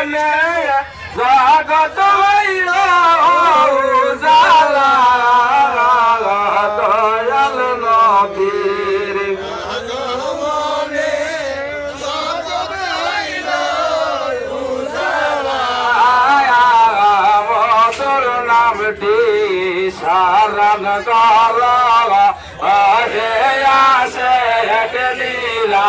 মনে জগত হইল জালা দয়াল নবীর। মধুর নামটি সারণ কর আহে আসে লীলা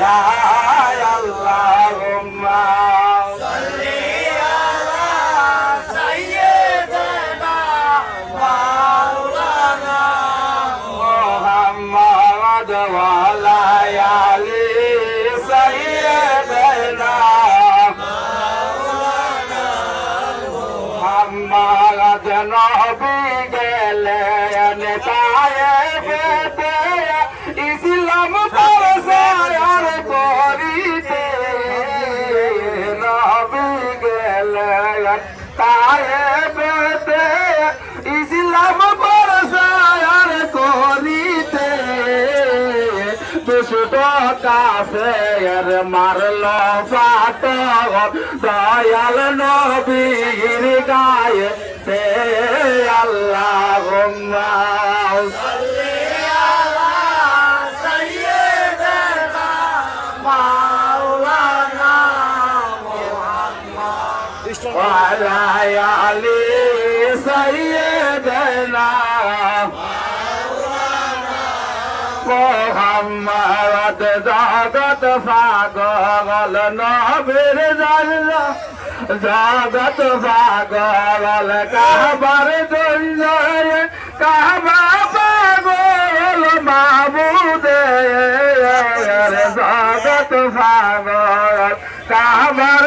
বাসি আল্লাহুম্মা করলাম পরসায়ার করিতে। দুষ্ট কাফের মারল ফাটল দয়াল নবীর গায়ে সে আল্লাহ Why I Ali say না মোহাম্মদ জগত পাগল নবীর জাল্লা জগত পাগল কাহবার জন্য কাহবা পাগল মাবুদে জগত পাগল কাহবার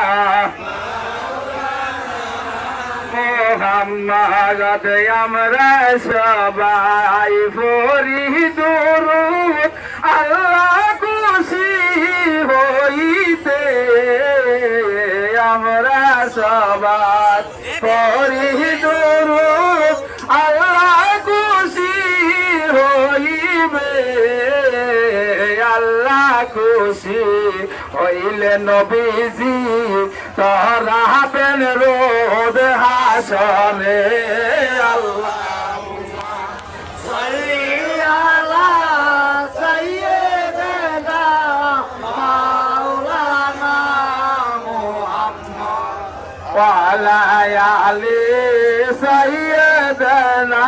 মোহাম্মদ আমরা সবাই ফরি দুরুদ আল্লাহ খুশি হইতে আমরা সবাই ফরি দুরুদ আল্লাহ দিবে আল্লাহ খুশি হইলে নবীজি তরাবেন রোদ হাসরে আল্লাহ। وعلى علي سيدنا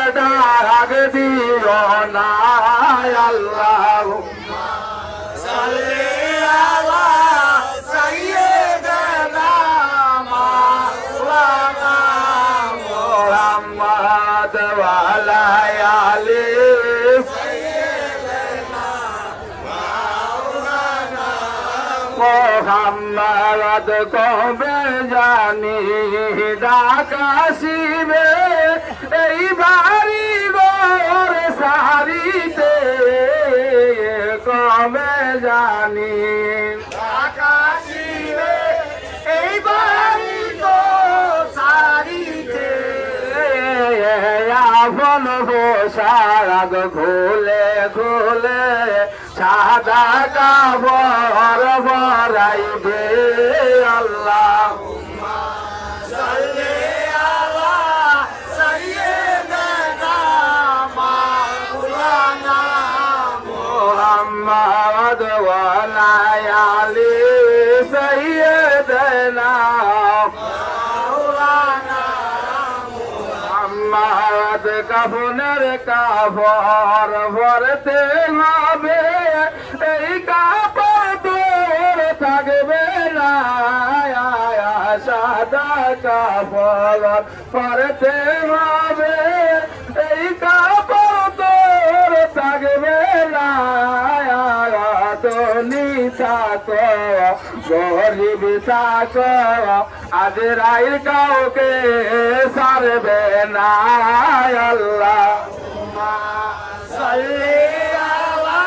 ডাক দিও না আল্লাহ। মোহাম্মদ কবে জানি ডাকাশিবে এই বাড়ি গোর সারিতে কবে জানি? এই বাড়ি তো সারিতে আপন পোশাক খুলে খুলে সাদা কাবর বরাইবে আল্লাহ। কাফনের কাফর ভরতে হবে, এই কাপড় তোর থাকবে না। সাদা কাপড় ভরতে হবে, এই কাপড় তোর থাকবে না। থাকো গরিব থাকো আজ রাইল কাউকে সারবে না আল্লাহ। সাল্লি আলা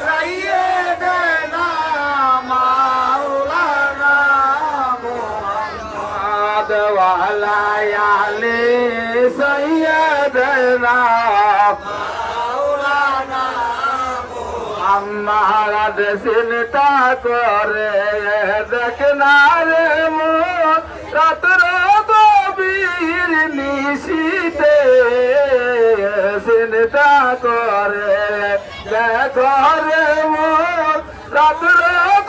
সাইয়্যিদানা আমার চিন্তা করে, দেখ না রে গভীর নিশীতে চিন্তা করে, দেখ রে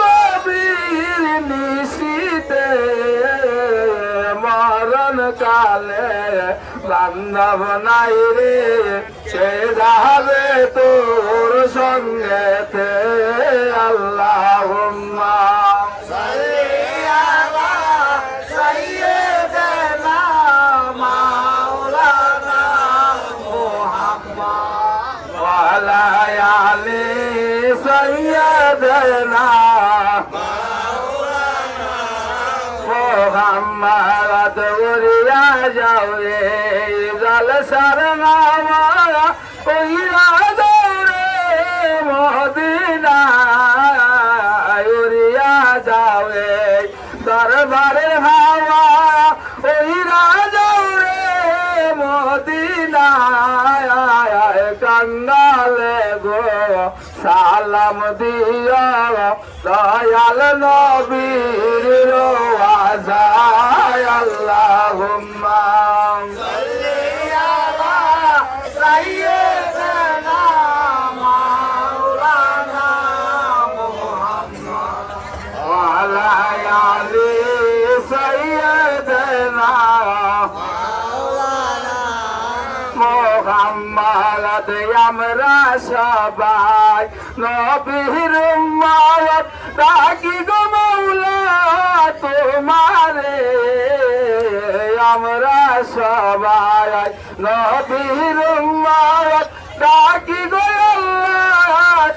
গভীর নিশীতে মরণ কালে বান্ধব নাই রে। সে যাবে তোর সঙ্গেতে আল্লাহ সাল্লি আলা সাইয়্যিদানা মাওলানা জল সরনামা উড়িয়া যাও রে মদিনা উড়িয়া যাও রে দরবারে হাওয়া। উড়িয়া যাও রে মদিনা কাঙ্গালে গো, সালাম দিও দয়াল নবীর রোয়াজায়, আল্লাহুম্মা। মুহাম্মদ আমরা সবাই নবীর উম্মত ডাকি গো তোমারে, আমরা সবাই উম্মত। ডাকি গো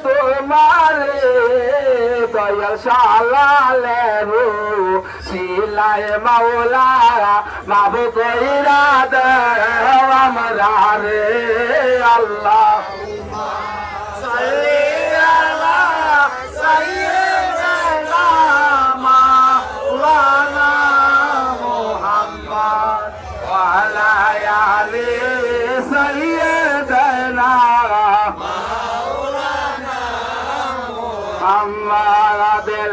তোমারে, দয়াল শালালে রু শিলায় মাওলা মাবু কইরা দে আমরা রে আল্লাহ। সাল্লি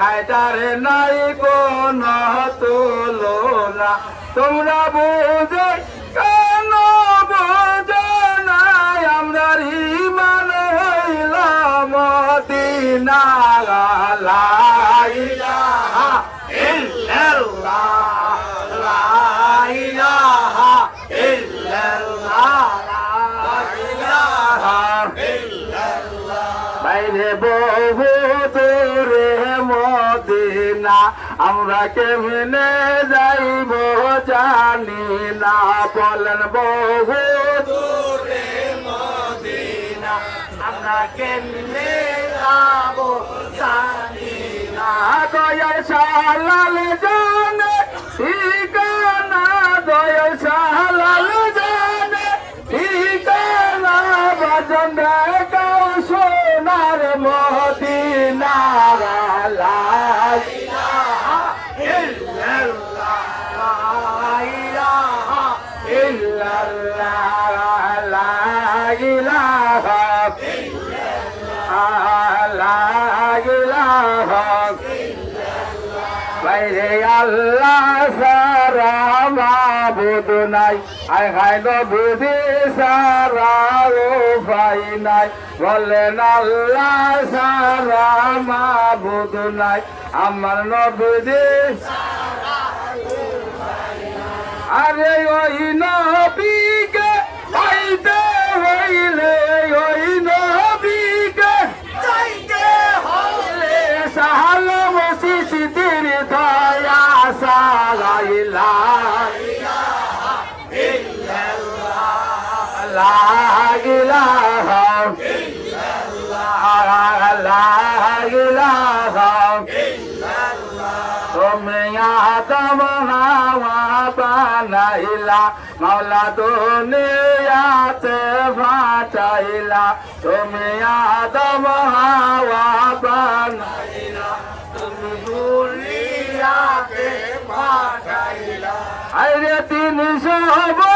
হায় যার নাই কোন তুলনা। তোমরা বুঝে আমরা কেমনে যাইব জানি না, বলেন বহু দূরে মদিনা। আমরা কেমনে যাব জানি না। দয়াল শালাল জানে মাবুদ নাই। আয় হায় নবুদি সারা উপাই নাই। বলেন আল্লাহ সারা মাবুদ নাই। আমার নবুদি আরে ওই নবীকে পাইতে হইলে, ওই নবীকে চাইতে হইলে সাহাল মসিসিদির দয়া সালাইলা তুমি আদম হাওয়া বানাইলা, মাওলা দুনিয়াতে ফাটাইলা তুমি আদম হাওয়া বানাইলা তুমি দুনিয়াতে ফাটাইলা আরে তিনশো বছর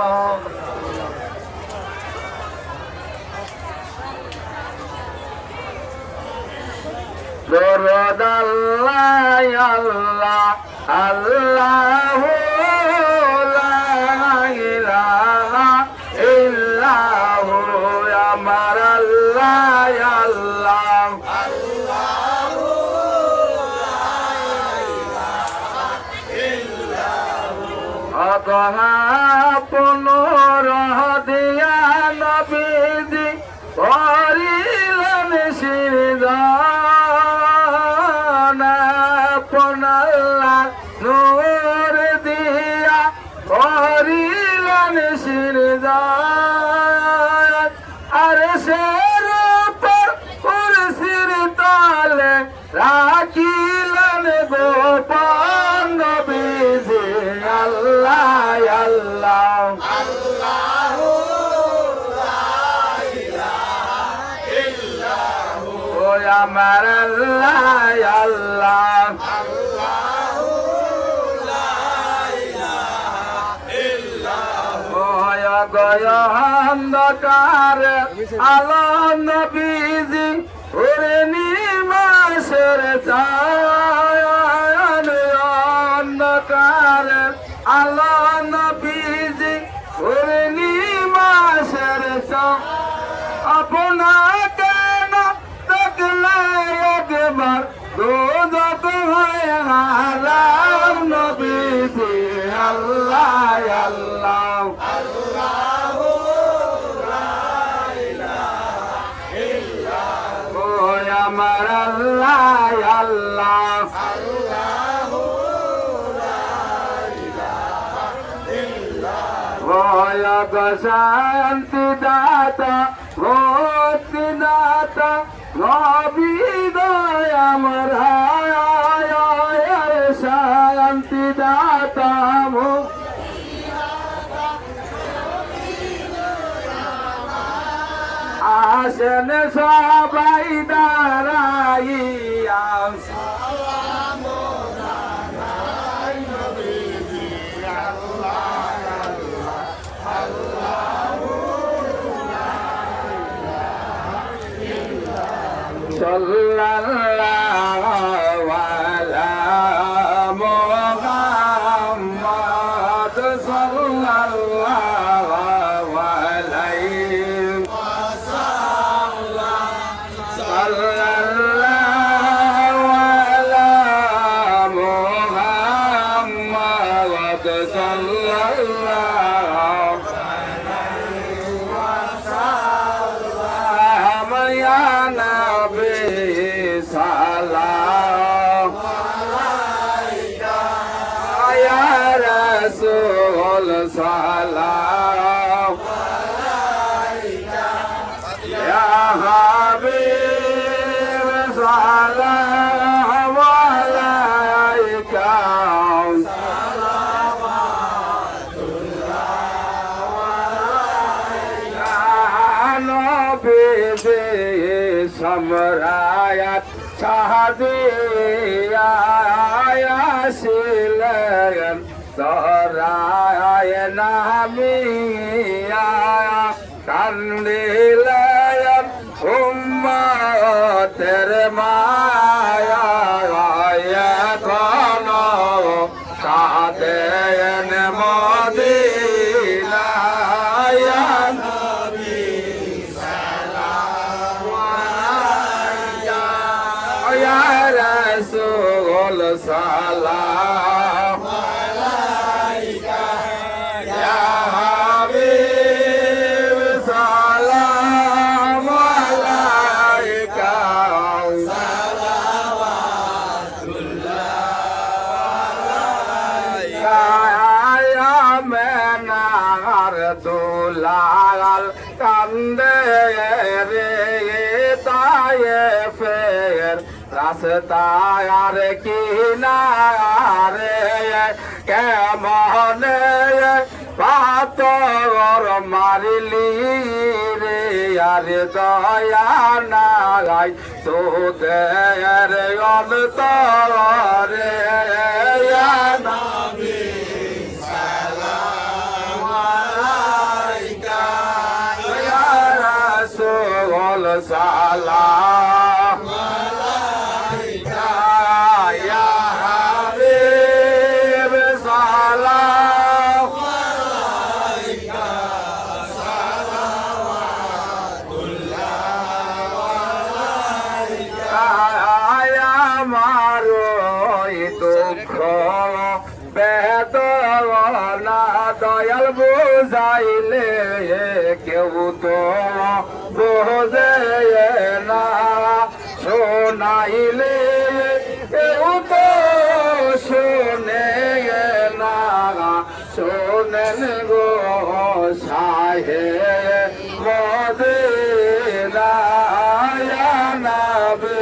দরদ আল্লাহ আল্লাহ আল্লাহ আমার আল্লাহ আল্লাহ। পুনরহ দিয়া নবীজি করিলেন আমার আল্লাহ আল্লাহ অন্ধকার আলো নবীজি ওরে নিমাসের চায়ন অন্ধকার আলো নবীজি চায় আপনাকে না দেখলে একবার দোজক হয় হারাম নবীজি। আল্লাহ আল্লাহ। আমার আল্লাহ আল্লাহ। ভয়ক শান্তি দাতা ভক্তি দাতা নবিদয় আমার শান্তি দাতা আসেন সবাই দাঁড়াইয়া। সম্রায়াত শাহদিয়াছিলেন তরায় নামিয়া কান্দিলেন। উম্মতের মায়া Ah. রাস্তায় আর কিনারে কেমন পাতর মারিলি রে? আর দয়া নাই তোদের অন্তরে। يا বোঝে না শোনাইলে কেউ তো শোনে না শোনেন গো সাহে মদে নবী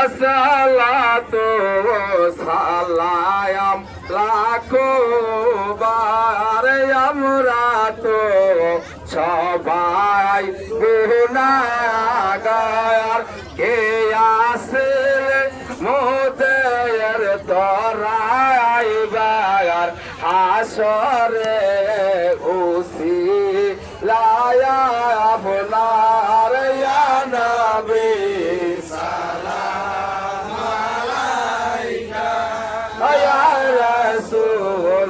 আসসালাতু সালায়াম লাখো বার আমরা তো সবাই গুনাগার কে আসে মোদের তরাই বাগার? হাসরে উসি লায়া আপনার নবী।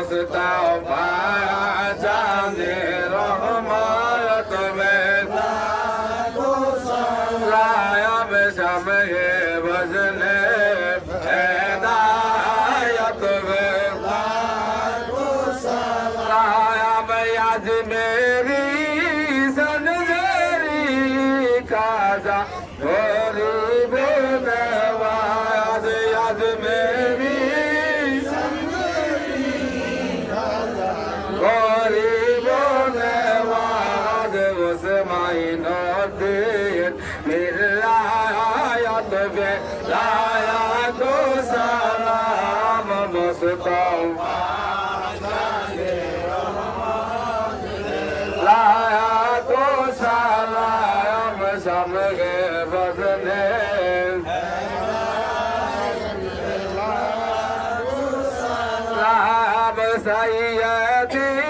was without সাইয়াদি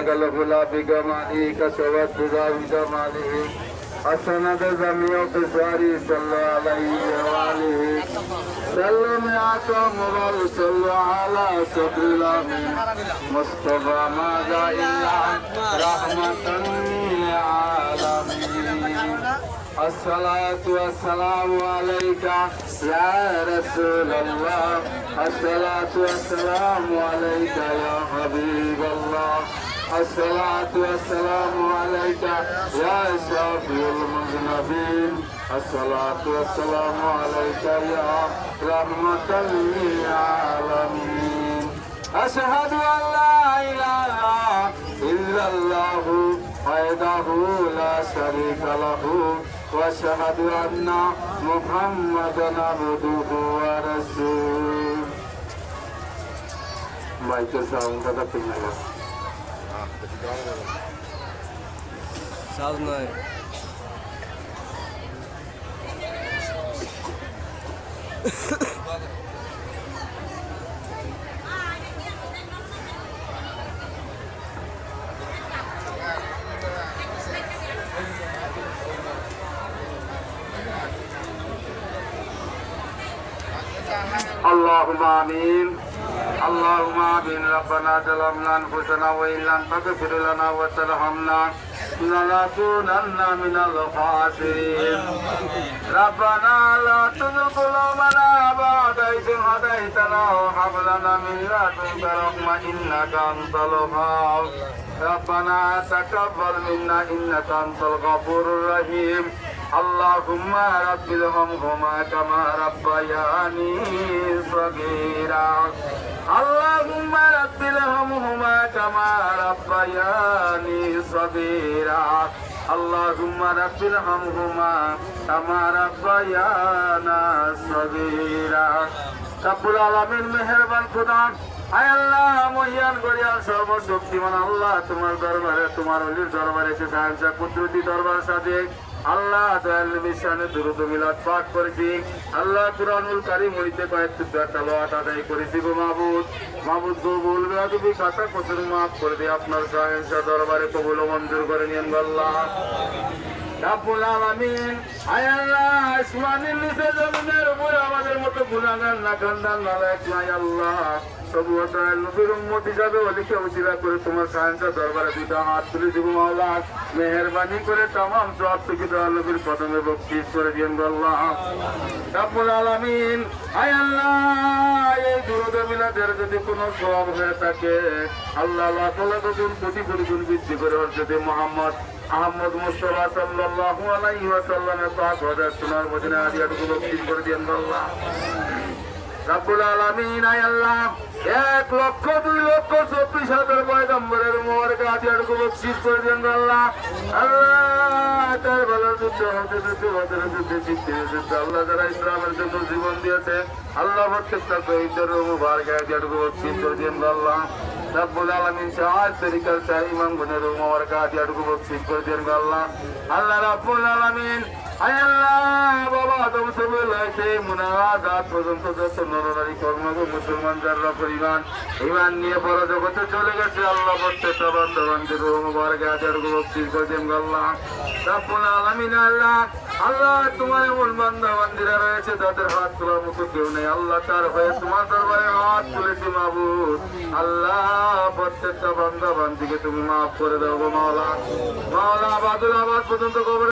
غلغل غلابك مالك سوت بذاوك مالك حسنة زميع بزاري صلى عليه وآله سلم يا كامل صلى على صدر الأمين مصطفى ماذا إلا رحمة للعالمين الصلاة والسلام عليك يا رسول الله الصلاة والسلام عليك يا حبيب الله الصلاة والسلام عليك يا شافي المذنبين. الصلاة والسلام عليك يا رحمة للعالمين. أشهد أن لا إله إلا الله وحده لا شريك له وأشهد أن محمدا عبده ورسوله. Sağ olun abi. اللهم آمين اللهم امين ربنا ظلمنا انفسنا وان لم تغفر لنا وترحمنا لنكونن من الخاسرين ربنا لا تزغ قلوبنا بعد إذ هديتنا وهب لنا من لدنك رحمة إنك أنت الوهاب ربنا تقبل منا إنك أنت الغفور الرحيم اللهم رب ارحمهما كما ربياني صغيرا اللهم رب ارحمهما كما ربياني صغيرا اللهم رب ارحمهما كما ربيانا صغيرا রব্বুল আলামিন মেহেরবান খোদা আয় আল্লাহ মহিয়ান গরিয়াল সর্বশক্তিমান আল্লাহ তোমার দরবারে তোমার অলির দরবারে এসে সাহায্য কুদরতি দরবার সাথে আল্লাহ দয়াল দুরুদ মিলাদ পাঠ করেছি। আল্লাহ কুরআনুল কারীম হইতে কয়েকটি তেলাওয়াত আদায় করেছি গো মাহবুদ মাহবুদ গো বলবে তুমি খাতা কসুর মাফ করে দিয়ে আপনার সাহেব দরবারে কবুল মঞ্জুর করে নিয়েন গো আল্লাহ। আয় আল্লাহ আল্লাহ। সবু করে তোমার সাহায্য মেহেরবানি করে সব প্রথমে করে দিয়েন গো আল্লাহ। আল্লাহ যদি কোনো সওয়াব হয়ে থাকে, আল্লাহ কোটি বৃদ্ধি করে আহমদ মুস্তফা সাল্লাল্লাহু আলাইহি ওয়াসাল্লামের পাক হাজার সোনার মদিনা আদিয়াটুকু বকশিস করে দিয়েন গো আল্লাহ। রাব্বুল আলামিন, আয় আল্লাহ, এক লক্ষ, দুই লক্ষ, চব্বিশ হাজার পয়গম্বরের কাছে আটকু বকশিস করে দেন আল্লাহ। আল্লাহ, তার ভালো যুদ্ধ হতে যুদ্ধ, হতে যুদ্ধে জিততে যুদ্ধ আল্লাহ যারা ইসলামের জন্য জীবন দিয়েছে, আল্লাহ প্রত্যেকটা শহীদের মুবার গায়ে আটকু বকশিস করে দেন আল্লাহ। রাব্বুল আলামিন চার তরিকার চার ইমাম গুনের মোহর কাছে আটকু বকশিস করে দেন আল্লাহ। আল্লাহ রাব্বুল আলামিন আয় আল্লাহ, বাবা, আদম সবে লাইছে মুনাজাত পর্যন্ত যত নরনারী কর্মগ মুসলমান যারা পরিমাণ ইমান নিয়ে বড় জগতে চলে গেছে, আল্লাহ প্রত্যেকটা বান্ধবান্ধব মুবারক আজার বক্সিস করেছেন আল্লাহ। রাব্বুল আলামিন, আল্লাহ আল্লাহ, তোমার এমন বান্ধা বান্দিরা রয়েছে তাদের হাত তোলার মতো কেউ নেই। আল্লাহ তার হয়ে তোমার দরবারে হাত তুলেছি মাবুদ। আল্লাহ, প্রত্যেকটা বান্দা বান্দিকে তুমি মাফ করে গো মাওলা। মাওলা বাদুল আবাদ পর্যন্ত